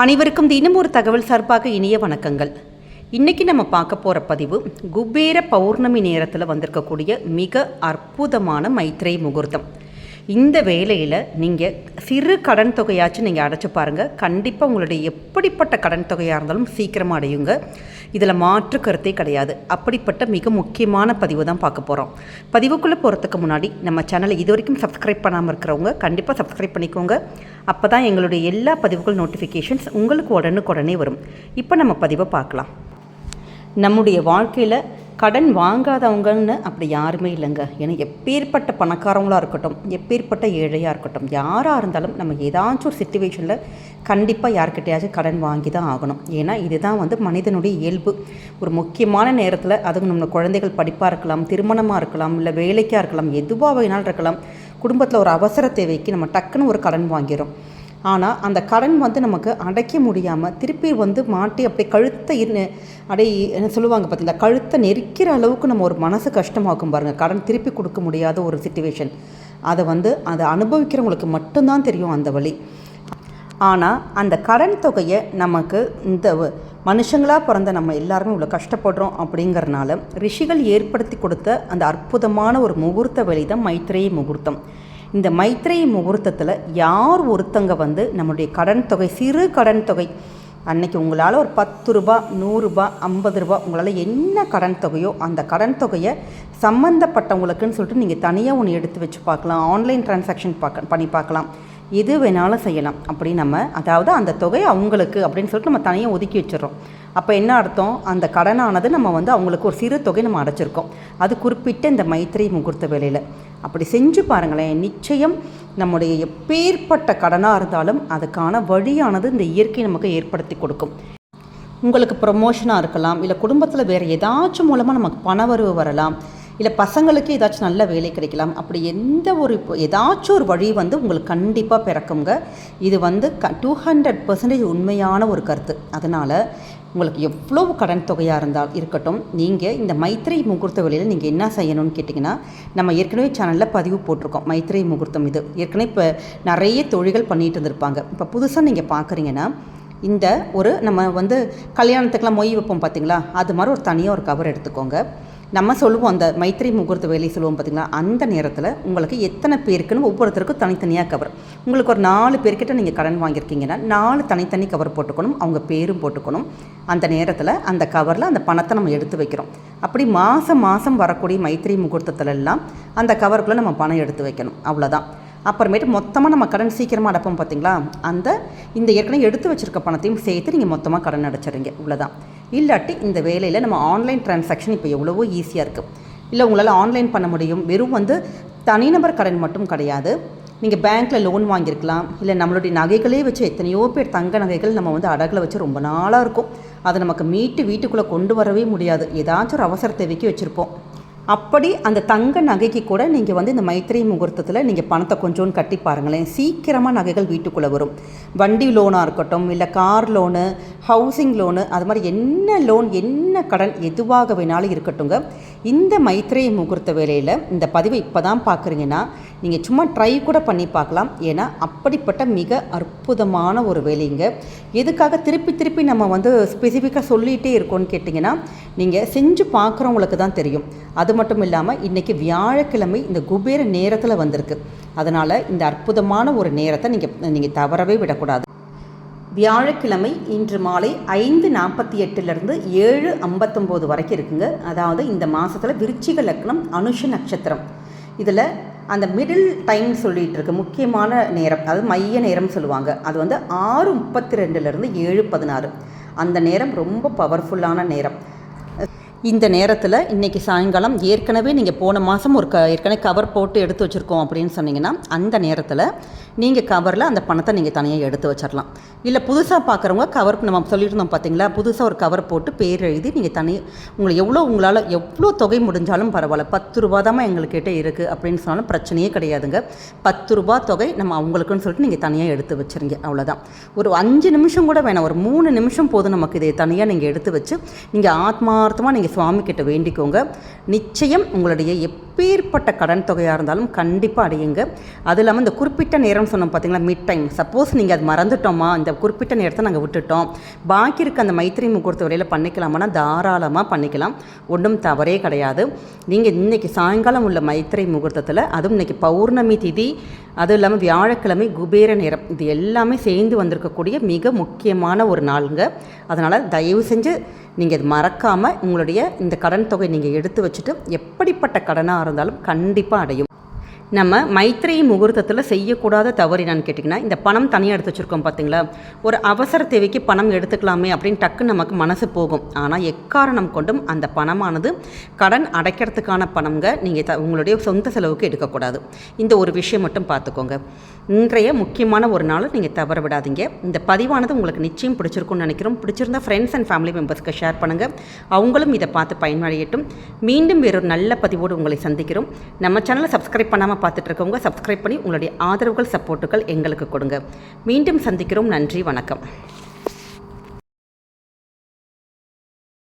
அனைவருக்கும் தினம் ஒரு தகவல் சார்பாக இனிய வணக்கங்கள். இன்றைக்கி நம்ம பார்க்க போகிற பதிவு குபேர பௌர்ணமி நேரத்தில் வந்திருக்கக்கூடிய மிக அற்புதமான மைத்ரே முகூர்த்தம். இந்த வேலையில் நீங்கள் சிறு கடன் தொகையாச்சும் நீங்கள் அடைச்சி பாருங்கள் கண்டிப்பாக உங்களுடைய எப்படிப்பட்ட கடன் தொகையாக இருந்தாலும் சீக்கிரமாக அடையுங்க. இதில் மாற்று கருத்தே கிடையாது. அப்படிப்பட்ட மிக முக்கியமான பதிவு தான் பார்க்க போகிறோம் பதிவுக்குள்ளே போகிறதுக்கு முன்னாடி நம்ம சேனலை இது வரைக்கும் சப்ஸ்கிரைப் பண்ணாமல் இருக்கிறவங்க கண்டிப்பாக சப்ஸ்கிரைப் பண்ணிக்கோங்க. அப்போ தான் எங்களுடைய எல்லா பதிவுகள் நோட்டிஃபிகேஷன்ஸ் உங்களுக்கு உடனுக்குடனே வரும். இப்போ நம்ம பதிவை பார்க்கலாம். நம்முடைய வாழ்க்கையில் கடன் வாங்காதவங்கன்னு அப்படி யாருமே இல்லைங்க. ஏன்னா எப்பேற்பட்ட பணக்காரவங்களாக இருக்கட்டும் எப்பேற்பட்ட ஏழையாக இருக்கட்டும் யாராக இருந்தாலும் நம்ம ஏதாச்சும் ஒரு சுச்சுவேஷனில் கண்டிப்பாக யார்கிட்டயாச்சும் கடன் வாங்கி தான் ஆகணும். ஏன்னா இதுதான் வந்து மனிதனுடைய இயல்பு. ஒரு முக்கியமான நேரத்தில் அதுவும் நம்ம குழந்தைகள் படிப்பாக இருக்கலாம் திருமணமாக இருக்கலாம் இல்லை வேலைக்காக இருக்கலாம் எதுவாக வேணாலும் இருக்கலாம் குடும்பத்தில் ஒரு அவசர தேவைக்கு நம்ம டக்குன்னு ஒரு கடன் வாங்கிடும் ஆனால் அந்த கடன் வந்து நமக்கு அடைக்க முடியாமல் திருப்பி வந்து மாட்டி அப்படியே கழுத்தை இரு அடை என்ன சொல்லுவாங்க பார்த்தீங்களா கழுத்தை நெரிக்கிற அளவுக்கு நம்ம ஒரு மனசு கஷ்டமாக்கும் பாருங்கள் கடன் திருப்பி கொடுக்க முடியாத ஒரு சுச்சுவேஷன் அதை வந்து அதை அனுபவிக்கிறவங்களுக்கு மட்டும்தான் தெரியும் அந்த வழி. ஆனால் அந்த கடன் தொகையை நமக்கு இந்த மனுஷங்களாக பிறந்த நம்ம எல்லாருமே இவ்வளோ கஷ்டப்படுறோம் அப்படிங்கிறனால ரிஷிகள் ஏற்படுத்தி கொடுத்த அந்த அற்புதமான ஒரு முகூர்த்த வழி தான் மைத்ரேய முகூர்த்தம். இந்த மைத்ரேய முகூர்த்தத்தில் யார் ஒருத்தங்க வந்து நம்மளுடைய கடன் தொகை சிறு கடன் தொகை அன்னைக்கு உங்களால் ஒரு பத்து ரூபா நூறுரூபா ஐம்பது ரூபா உங்களால் என்ன கடன் தொகையோ அந்த கடன் தொகையை சம்மந்தப்பட்டவங்களுக்குன்னு சொல்லிட்டு நீங்கள் தனியாக ஒன்று எடுத்து வச்சு பார்க்கலாம். ஆன்லைன் டிரான்சாக்ஷன் பார்க்க பண்ணி பார்க்கலாம். எது வேணாலும் செய்யலாம். அப்படி நம்ம அதாவது அந்த தொகை அவங்களுக்கு அப்படின்னு சொல்லிட்டு நம்ம தனியாக ஒதுக்கி வச்சிடறோம். அப்போ என்ன அர்த்தம்? அந்த கடனானது நம்ம வந்து அவங்களுக்கு ஒரு சிறு தொகை நம்ம அடைச்சிருக்கோம். அது குறிப்பிட்ட இந்த மைத்திரி முகூர்த்த வேலையில் அப்படி செஞ்சு பாருங்களேன் நிச்சயம் நம்முடைய எப்பேற்பட்ட கடனாக இருந்தாலும் அதுக்கான வழியானது இந்த இயற்கை நமக்கு ஏற்படுத்தி கொடுக்கும். உங்களுக்கு ப்ரொமோஷனாக இருக்கலாம் இல்லை குடும்பத்தில் வேறு ஏதாச்சும் மூலமாக நமக்கு பணவரவு வரலாம். இல்லை பசங்களுக்கு ஏதாச்சும் நல்ல வேலை கிடைக்கலாம். அப்படி எந்த ஒரு இப்போ ஏதாச்சும் ஒரு வழி வந்து உங்களுக்கு கண்டிப்பாக பிறக்குங்க இது வந்து க டூ ஹண்ட்ரட் பர்சன்டேஜ் உண்மையான ஒரு கருத்து. அதனால் உங்களுக்கு எவ்வளோ கடன் தொகையாக இருந்தால் இருக்கட்டும் நீங்கள் இந்த மைத்திரை முகூர்த்த வேலையில் நீங்கள் என்ன செய்யணும்னு கேட்டிங்கன்னா நம்ம ஏற்கனவே சேனலில் பதிவு போட்டிருக்கோம். மைத்திரை முகூர்த்தம் இது. ஏற்கனவே இப்போ நிறைய தொழில்கள் பண்ணிகிட்டு இருந்திருப்பாங்க. இப்போ புதுசாக நீங்கள் பார்க்குறீங்கன்னா இந்த ஒரு நம்ம வந்து கல்யாணத்துக்கெலாம் மொய் வைப்போம் பார்த்தீங்களா அது மாதிரி ஒரு தனியாக ஒரு கவர் எடுத்துக்கோங்க. நம்ம சொல்லுவோம் அந்த மைத்திரி முகூர்த்த வேலை சொல்லுவோம் பார்த்தீங்களா அந்த நேரத்தில் உங்களுக்கு எத்தனை பேருக்குன்னு ஒவ்வொருத்தருக்கும் தனித்தனியாக கவர் உங்களுக்கு ஒரு நாலு பேர்கிட்ட நீங்கள் கடன் வாங்கியிருக்கீங்கன்னா நாலு தனித்தனி கவர் போட்டுக்கணும் அவங்க பேரும் போட்டுக்கணும். அந்த நேரத்தில் அந்த கவரில் அந்த பணத்தை நம்ம எடுத்து வைக்கிறோம். அப்படி மாதம் மாதம் வரக்கூடிய மைத்திரி முகூர்த்தத்துலலாம் அந்த கவருக்குள்ளே நம்ம பணம் எடுத்து வைக்கணும். அவ்வளோதான் அப்புறமேட்டு மொத்தமாக நம்ம கடன் சீக்கிரமாக அடைப்போம் பார்த்தீங்களா அந்த இந்த ஏற்கனவே எடுத்து வச்சுருக்க பணத்தையும் சேர்த்து நீங்கள் மொத்தமாக கடன் அடைச்சிடுங்க இவ்வளோதான் இல்லாட்டி இந்த வேலையில் நம்ம ஆன்லைன் டிரான்சாக்ஷன் இப்போ எவ்வளவோ ஈஸியாக இருக்குது இல்லை உங்களால் ஆன்லைன் பண்ண முடியும். வெறும் வந்து தனிநபர் கடன் மட்டும் கிடையாது. நீங்கள் பேங்க்கில் லோன் வாங்கியிருக்கலாம். இல்லை நம்மளுடைய நகைகளே வச்சு எத்தனையோ பேர் தங்க நகைகள் நம்ம வந்து அடகில் வச்சு ரொம்ப நாளாக இருக்கும். அதை நமக்கு மீட்டு வீட்டுக்குள்ளே கொண்டு வரவே முடியாது. ஏதாச்சும் ஒரு அவசர தேவைக்கு வச்சுருப்போம். அப்படி அந்த தங்க நகைக்கு கூட நீங்கள் வந்து இந்த மைத்திரை முகூர்த்தத்தில் நீங்கள் பணத்தை கொஞ்சோன்னு கட்டி பாருங்களேன். சீக்கிரமாக நகைகள் வீட்டுக்குள்ளே வரும். வண்டி லோனாக இருக்கட்டும் இல்லை கார் லோனு ஹவுசிங் லோனு அது மாதிரி என்ன லோன் என்ன கடன் எதுவாக வேணாலும் இருக்கட்டுங்க இந்த மைத்திரை முகூர்த்த வேலையில் இந்த பதிவை இப்போ தான் பார்க்குறீங்கன்னா நீங்கள் சும்மா ட்ரை கூட பண்ணி பார்க்கலாம் ஏன்னா அப்படிப்பட்ட மிக அற்புதமான ஒரு வேலைங்க. எதுக்காக திருப்பி திருப்பி நம்ம வந்து ஸ்பெசிஃபிக்காக சொல்லிகிட்டே இருக்கோன்னு கேட்டிங்கன்னா நீங்கள் செஞ்சு பார்க்குறவங்களுக்கு தான் தெரியும். அது மட்டும் இல்லாமல் இன்றைக்கி வியாழக்கிழமை இந்த குபேர நேரத்தில் வந்திருக்கு. அதனால் இந்த அற்புதமான ஒரு நேரத்தை நீங்கள் நீங்கள் தவறவே விடக்கூடாது. வியாழக்கிழமை இன்று மாலை ஐந்து நாற்பத்தி எட்டுலேருந்து ஏழு ஐம்பத்தொம்போது வரைக்கும் இருக்குங்க. அதாவது இந்த மாதத்தில் விருச்சிக லக்னம் அனுஷ நட்சத்திரம். இதில் அந்த மிடில் டைம் சொல்லிகிட்டு இருக்கு முக்கியமான நேரம். அதாவது மைய நேரம் சொல்லுவாங்க. அது வந்து ஆறு முப்பத்தி ரெண்டுலேருந்து ஏழு பதினாறு. அந்த நேரம் ரொம்ப பவர்ஃபுல்லான நேரம். இந்த நேரத்தில் இன்றைக்கி சாயங்காலம் ஏற்கனவே நீங்கள் போன மாதம் ஒரு க ஏற்கனவே கவர் போட்டு எடுத்து வச்சுருக்கோம் அப்படின்னு சொன்னீங்கன்னா அந்த நேரத்தில் நீங்கள் கவரில் அந்த பணத்தை நீங்கள் தனியாக எடுத்து வச்சிடலாம் இல்லை புதுசாக பார்க்குறவங்க கவர் நம்ம சொல்லியிருந்தோம் பார்த்தீங்களா புதுசாக ஒரு கவர் போட்டு பேர் எழுதி நீங்கள் தனி உங்களை எவ்வளோ உங்களால் எவ்வளோ தொகை முடிஞ்சாலும் பரவாயில்ல. பத்து ரூபா தான் எங்கள்கிட்ட இருக்குது அப்படின்னு சொன்னாலும் பிரச்சனையே கிடையாதுங்க. பத்து ரூபா தொகை நம்ம அவங்களுக்குன்னு சொல்லிட்டு நீங்கள் தனியாக எடுத்து வச்சுருங்க. அவ்வளோதான் ஒரு அஞ்சு நிமிஷம் கூட வேணாம். ஒரு மூணு நிமிஷம் போதும் நமக்கு இதை தனியாக நீங்கள் எடுத்து வச்சு நீங்கள் ஆத்மார்த்தமாக நீங்கள் சுவாமி கிட்ட வேண்டிக்கோங்க. நிச்சயம் உங்களுடைய எப்பேற்பட்ட கடன் தொகையாக இருந்தாலும் கண்டிப்பாக அடையுங்க. அது இல்லாமல் இந்த குறிப்பிட்ட நேரம் சொன்னோம் பார்த்தீங்களா மிட் டைம் சப்போஸ் நீங்கள் அது மறந்துட்டோமா? இந்த குறிப்பிட்ட நேரத்தை நாங்கள் விட்டுட்டோம். பாக்கி இருக்க அந்த மைத்திரி முகூர்த்த வரையில் பண்ணிக்கலாமான்னா தாராளமாக பண்ணிக்கலாம். ஒன்றும் தவறே கிடையாது. நீங்கள் இன்றைக்கி சாயங்காலம் உள்ள மைத்திரை முகூர்த்தத்தில் அதுவும் இன்றைக்கி பௌர்ணமி திதி அதுவும் இல்லாமல் வியாழக்கிழமை குபேர நேரம் இது எல்லாமே சேர்ந்து வந்திருக்கக்கூடிய மிக முக்கியமான ஒரு நாளுங்க. அதனால் தயவு செஞ்சு நீங்கள் இது மறக்காமல் உங்களுடைய இந்த கடன் தொகை நீங்கள் எடுத்து வச்சுட்டு எப்படிப்பட்ட கடனாக இருந்தாலும் கண்டிப்பாக அடையும். நம்ம மைத்ரி முகூர்த்தத்தில் செய்யக்கூடாத தவறு என்னன்னு கேட்டிங்கன்னா இந்த பணம் தனியாக எடுத்து வச்சுருக்கோம் பார்த்தீங்களா ஒரு அவசர தேவைக்கு பணம் எடுத்துக்கலாமே அப்படின்னு டக்குன்னு நமக்கு மனசு போகும். ஆனால் எக்காரணம் கொண்டும் அந்த பணமானது கடன் அடைக்கிறதுக்கான பணம்ங்க நீங்கள் த உங்களுடைய சொந்த செலவுக்கு எடுக்கக்கூடாது. இந்த ஒரு விஷயம் மட்டும் பார்த்துக்கோங்க இன்றைய முக்கியமான ஒரு நாள். நீங்கள் தவற விடாதீங்க. இந்த பதிவானது உங்களுக்கு நிச்சயம் பிடிச்சிருக்கும்னு நினைக்கிறோம். பிடிச்சிருந்தா ஃப்ரெண்ட்ஸ் அண்ட் ஃபேமிலி மெம்பர்ஸ்க்கு ஷேர் பண்ணுங்கள் அவங்களும் இதை பார்த்து பயனடையட்டும். மீண்டும் வேறொரு நல்ல பதிவோடு உங்களை சந்திக்கிறோம். நம்ம சேனலை சப்ஸ்கிரைப் பண்ணாமல் பார்த்துட்டு இருக்கவங்க சப்ஸ்கிரைப் பண்ணி உங்களுடைய ஆதரவுகள் சப்போர்ட்டுகள் எங்களுக்கு கொடுங்க. மீண்டும் சந்திக்கிறோம். நன்றி வணக்கம்.